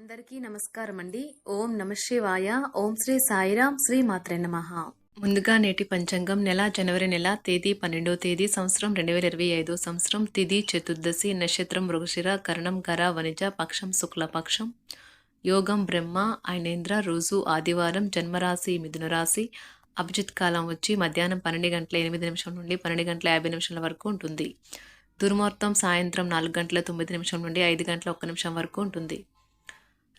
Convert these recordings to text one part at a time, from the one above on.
అందరికీ నమస్కారం అండి ఓం నమ శివాయ. ఓం శ్రీ సాయిరాం. శ్రీ మాత్రే నమ. ముందుగా నేటి పంచాంగం నెల జనవరి నెల తేదీ పన్నెండో తేదీ సంవత్సరం రెండు వేల ఇరవై ఐదో సంవత్సరం తిథి చతుర్దశి నక్షత్రం మృగశిర కరణం గర వనిజ పక్షం శుక్లపక్షం యోగం బ్రహ్మ ఐనేంద్ర రోజు ఆదివారం జన్మరాశి మిథున రాశి అభిజిత్ కాలం వచ్చి మధ్యాహ్నం పన్నెండు గంటల ఎనిమిది నిమిషం నుండి పన్నెండు గంటల యాభై నిమిషాల వరకు ఉంటుంది. దుర్మార్తం సాయంత్రం నాలుగు గంటల తొమ్మిది నిమిషం నుండి ఐదు గంటల ఒక్క నిమిషం వరకు ఉంటుంది.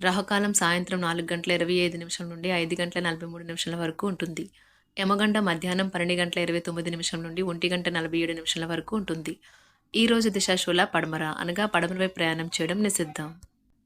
రాహుకాలం సాయంత్రం నాలుగు గంటల ఇరవై ఐదు నిమిషం నుండి ఐదు గంటల నలభై మూడు నిమిషాల వరకు ఉంటుంది. యమగంట మధ్యాహ్నం పన్నెండు గంటల ఇరవై తొమ్మిది నిమిషం నుండి ఒంటి గంట నలభై ఏడు నిమిషాల వరకు ఉంటుంది. ఈ రోజు దిశాశూల పడమర అనగా పడమరపై ప్రయాణం చేయడం నిషిద్ధం.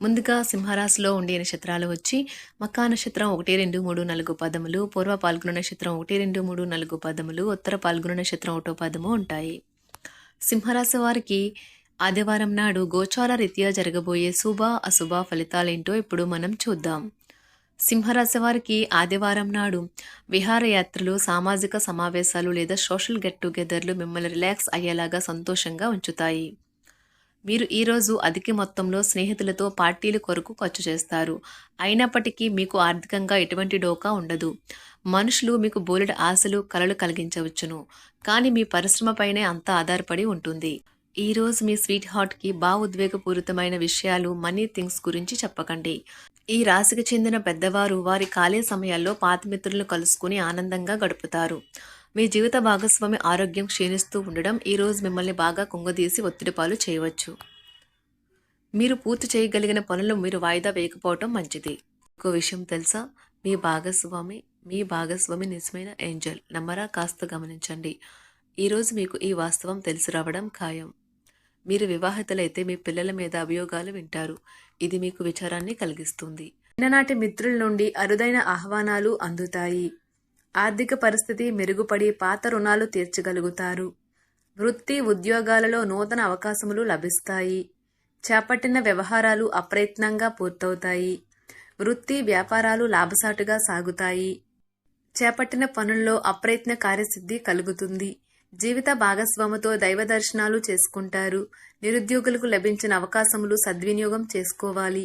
ముందుగా సింహరాశిలో ఉండే నక్షత్రాలు వచ్చి మకా నక్షత్రం ఒకటి రెండు మూడు నాలుగు పదములు పూర్వ పాల్గొన నక్షత్రం ఒకటి రెండు మూడు నాలుగు పదములు ఉత్తర పాల్గొన నక్షత్రం ఒకటో పదము ఉంటాయి. సింహరాశి వారికి ఆదివారం నాడు గోచార రీత్యా జరగబోయే శుభ అశుభ ఫలితాలేంటో ఇప్పుడు మనం చూద్దాం. సింహరాశి వారికి ఆదివారం నాడు విహారయాత్రలు సామాజిక సమావేశాలు లేదా సోషల్ గెట్ టుగెదర్లు మిమ్మల్ని రిలాక్స్ అయ్యేలాగా సంతోషంగా ఉంచుతాయి. మీరు ఈరోజు అధిక మొత్తంలో స్నేహితులతో పార్టీల కొరకు ఖర్చు చేస్తారు. అయినప్పటికీ మీకు ఆర్థికంగా ఎటువంటి డోకా ఉండదు. మనుషులు మీకు బోలెడు ఆశలు కలలు కలిగించవచ్చును. కానీ మీ పరిశ్రమపైనే అంతా ఆధారపడి ఉంటుంది. ఈరోజు మీ స్వీట్ హార్ట్కి భావోద్వేగపూరితమైన విషయాలు మనీ థింగ్స్ గురించి చెప్పకండి. ఈ రాశికి చెందిన పెద్దవారు వారి ఖాళీ సమయాల్లో పాత మిత్రులను కలుసుకుని ఆనందంగా గడుపుతారు. మీ జీవిత భాగస్వామి ఆరోగ్యం క్షీణిస్తూ ఉండడం ఈరోజు మిమ్మల్ని బాగా కుంగదీసి ఒత్తిడి పాలు చేయవచ్చు. మీరు పూర్తి చేయగలిగిన పనులు మీరు వాయిదా వేయకపోవటం మంచిది. ఇంకో విషయం తెలుసా? మీ భాగస్వామి మీ భాగస్వామి నిజమైన ఏంజల్. నమ్మరా? కాస్త గమనించండి. ఈరోజు మీకు ఈ వాస్తవం తెలిసి రావడం ఖాయం. మీరు వివాహితులైతే మీ పిల్లల మీద అభియోగాలు వింటారు. ఇది మీకు విచారాన్ని కలిగిస్తుంది. చిన్ననాటి మిత్రుల నుండి అరుదైన ఆహ్వానాలు అందుతాయి. ఆర్థిక పరిస్థితి మెరుగుపడి పాత రుణాలు తీర్చగలుగుతారు. వృత్తి ఉద్యోగాలలో నూతన అవకాశములు లభిస్తాయి. చేపట్టిన వ్యవహారాలు అప్రయత్నంగా పూర్తవుతాయి. వృత్తి వ్యాపారాలు లాభసాటుగా సాగుతాయి. చేపట్టిన పనుల్లో అప్రయత్న కార్యసిద్ధి కలుగుతుంది. జీవిత భాగస్వామితో దైవ దర్శనాలు చేసుకుంటారు. నిరుద్యోగులకు లభించిన అవకాశములు సద్వినియోగం చేసుకోవాలి.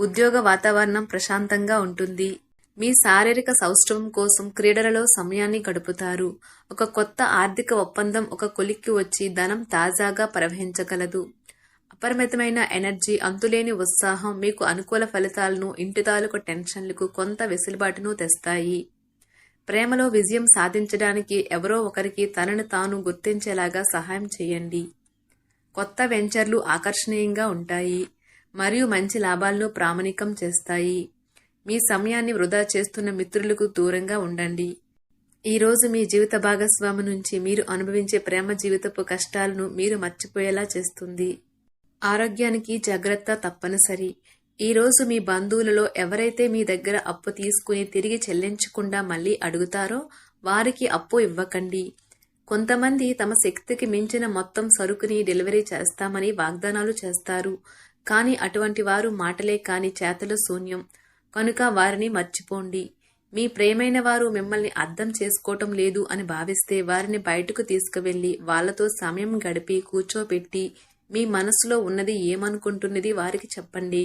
ఉద్యోగ వాతావరణం ప్రశాంతంగా ఉంటుంది. మీ శారీరక సౌష్ఠవం కోసం క్రీడలలో సమయాన్ని గడుపుతారు. ఒక కొత్త ఆర్థిక ఒప్పందం ఒక కొలిక్కి వచ్చి ధనం తాజాగా ప్రవహించగలదు. అపరిమితమైన ఎనర్జీ అంతులేని ఉత్సాహం మీకు అనుకూల ఫలితాలను ఇంటి తాలూకు టెన్షన్లకు కొంత వెసులుబాటును తెస్తాయి. ప్రేమలో విజయం సాధించడానికి ఎవరో ఒకరికి తనను తాను గుర్తించేలాగా సహాయం చేయండి. కొత్త వెంచర్లు ఆకర్షణీయంగా ఉంటాయి. మరియు మంచి లాభాలను ప్రామాణికం చేస్తాయి. మీ సమయాన్ని వృధా చేస్తున్న మిత్రులకు దూరంగా ఉండండి. ఈరోజు మీ జీవిత భాగస్వామి నుంచి మీరు అనుభవించే ప్రేమ జీవితపు కష్టాలను మీరు మర్చిపోయేలా చేస్తుంది. ఆరోగ్యానికి జాగ్రత్త తప్పనిసరి. ఈరోజు మీ బంధువులలో ఎవరైతే మీ దగ్గర అప్పు తీసుకుని తిరిగి చెల్లించకుండా మళ్ళీ అడుగుతారో వారికి అప్పు ఇవ్వకండి. కొంతమంది తమ శక్తికి మించిన మొత్తం సరుకుని డెలివరీ చేస్తామని వాగ్దానాలు చేస్తారు. కానీ అటువంటి వారు మాటలే కాని చేతలు శూన్యం. కనుక వారిని మర్చిపోండి. మీ ప్రేమైన వారు మిమ్మల్ని అర్థం చేసుకోవటం లేదు అని భావిస్తే వారిని బయటకు తీసుకువెళ్ళి వాళ్ళతో సమయం గడిపి కూర్చోబెట్టి మీ మనసులో ఉన్నది ఏమనుకుంటున్నది వారికి చెప్పండి.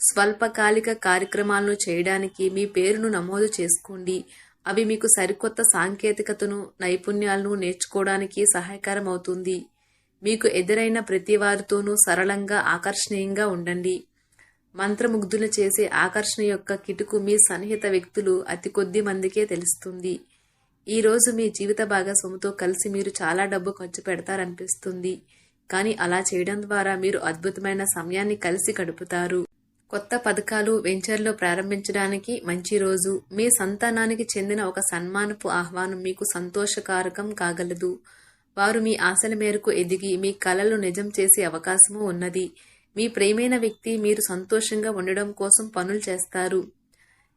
స్వల్పకాలిక కార్యక్రమాలను చేయడానికి మీ పేరును నమోదు చేసుకోండి. అవి మీకు సరికొత్త సాంకేతికతను నైపుణ్యాలను నేర్చుకోవడానికి సహాయకరం అవుతుంది మీకు ఎదురైన ప్రతి వారితోనూ సరళంగా ఆకర్షణీయంగా ఉండండి. మంత్రముగ్ధులు చేసే ఆకర్షణ యొక్క కిటుకు మీ సన్నిహిత వ్యక్తులు అతి కొద్ది మందికే తెలుస్తుంది. ఈ రోజు మీ జీవిత భాగస్వామితో కలిసి మీరు చాలా డబ్బు ఖర్చు పెడతారనిపిస్తుంది. కానీ అలా చేయడం ద్వారా మీరు అద్భుతమైన సమయాన్ని కలిసి గడుపుతారు. కొత్త పథకాలు వెంచర్లు ప్రారంభించడానికి మంచి రోజు. మీ సంతానానికి చెందిన ఒక సన్మానపు ఆహ్వానం మీకు సంతోషకారకం కాగలదు. వారు మీ ఆశల మేరకు ఎదిగి మీ కలలు నిజం చేసే అవకాశము ఉన్నది. మీ ప్రేమైన వ్యక్తి మీరు సంతోషంగా ఉండడం కోసం పనులు చేస్తారు.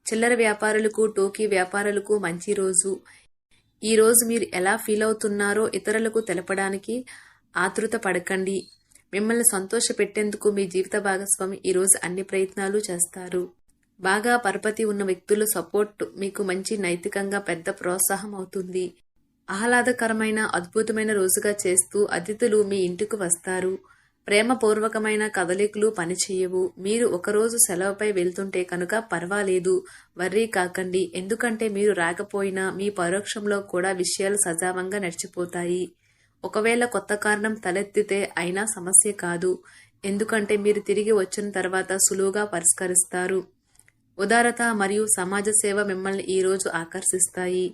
చిల్లర వ్యాపారులకు టోకీ వ్యాపారులకు మంచి రోజు. ఈ రోజు మీరు ఎలా ఫీల్ అవుతున్నారో ఇతరులకు తెలపడానికి ఆతృత పడకండి. మిమ్మల్ని సంతోషపెట్టేందుకు మీ జీవిత భాగస్వామి ఈరోజు అన్ని ప్రయత్నాలు చేస్తారు. బాగా పరపతి ఉన్న వ్యక్తుల సపోర్ట్ మీకు మంచి నైతికంగా పెద్ద ప్రోత్సాహం అవుతుంది. ఆహ్లాదకరమైన అద్భుతమైన రోజుగా చేస్తూ అతిథులు మీ ఇంటికి వస్తారు. ప్రేమపూర్వకమైన కదలికలు పనిచేయవు. మీరు ఒకరోజు సెలవుపై వెళ్తుంటే కనుక పర్వాలేదు. వర్రీ కాకండి. ఎందుకంటే మీరు రాకపోయినా మీ పరోక్షంలో కూడా విషయాలు సజావంగా నడిచిపోతాయి. ఒకవేళ కొత్త కారణం తలెత్తితే అయినా సమస్య కాదు. ఎందుకంటే మీరు తిరిగి వచ్చిన తర్వాత సులువుగా పరిష్కరిస్తారు. ఉదారత మరియు సమాజ సేవ మిమ్మల్ని ఈరోజు ఆకర్షిస్తాయి.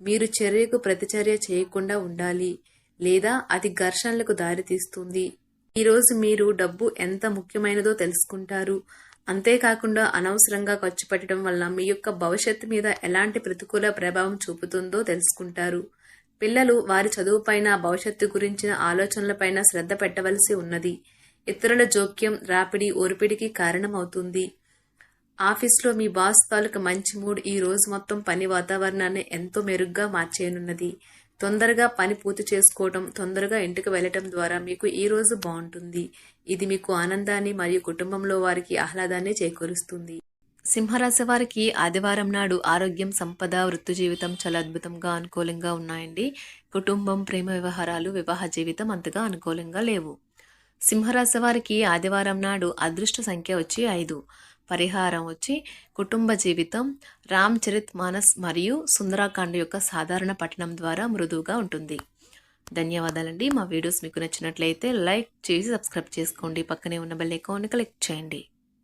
మీరు చర్యకు ప్రతిచర్య చేయకుండా ఉండాలి లేదా అది ఘర్షణలకు దారితీస్తుంది ఈరోజు మీరు డబ్బు ఎంత ముఖ్యమైనదో తెలుసుకుంటారు. అంతేకాకుండా అనవసరంగా ఖర్చు పెట్టడం వల్ల మీ యొక్క భవిష్యత్తు మీద ఎలాంటి ప్రతికూల ప్రభావం చూపుతుందో తెలుసుకుంటారు. పిల్లలు వారి చదువుపైన భవిష్యత్తు గురించిన ఆలోచనలపైన శ్రద్ధ పెట్టవలసి ఉన్నది. ఇతరుల జోక్యం రాపిడి ఓర్పిడికి కారణమవుతుంది. ఆఫీస్లో మీ బాస్ తాలూకు మంచి మూడ్ ఈ రోజు మొత్తం పని వాతావరణాన్ని ఎంతో మెరుగ్గా మార్చేయనున్నది. తొందరగా పని పూర్తి చేసుకోవటం తొందరగా ఇంటికి వెళ్ళటం ద్వారా మీకు ఈ రోజు బాగుంటుంది. ఇది మీకు ఆనందాన్ని మరియు కుటుంబంలో వారికి ఆహ్లాదాన్ని చేకూరుస్తుంది. సింహరాశి వారికి ఆదివారం నాడు ఆరోగ్యం సంపద వృత్తి జీవితం చాలా అద్భుతంగా అనుకూలంగా ఉన్నాయండి. కుటుంబం ప్రేమ వ్యవహారాలు వివాహ జీవితం అంతగా అనుకూలంగా లేవు. సింహరాశి వారికి ఆదివారం నాడు అదృష్ట సంఖ్య వచ్చి ఐదు. పరిహారం వచ్చి కుటుంబ జీవితం రామ్ చరిత్ మానస్ మరియు సుందరాకాండ యొక్క సాధారణ పఠనం ద్వారా మృదువుగా ఉంటుంది. ధన్యవాదాలండి. మా వీడియోస్ మీకు నచ్చినట్లయితే లైక్ చేసి సబ్స్క్రైబ్ చేసుకోండి. పక్కనే ఉన్న బెల్ ఐకాన్ క్లిక్ చేయండి.